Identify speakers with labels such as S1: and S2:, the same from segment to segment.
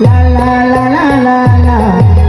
S1: la la la la la la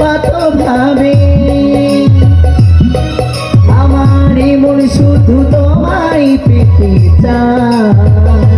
S1: কত ভাবে আমার মন শুধু তোমায় পেতে চায়।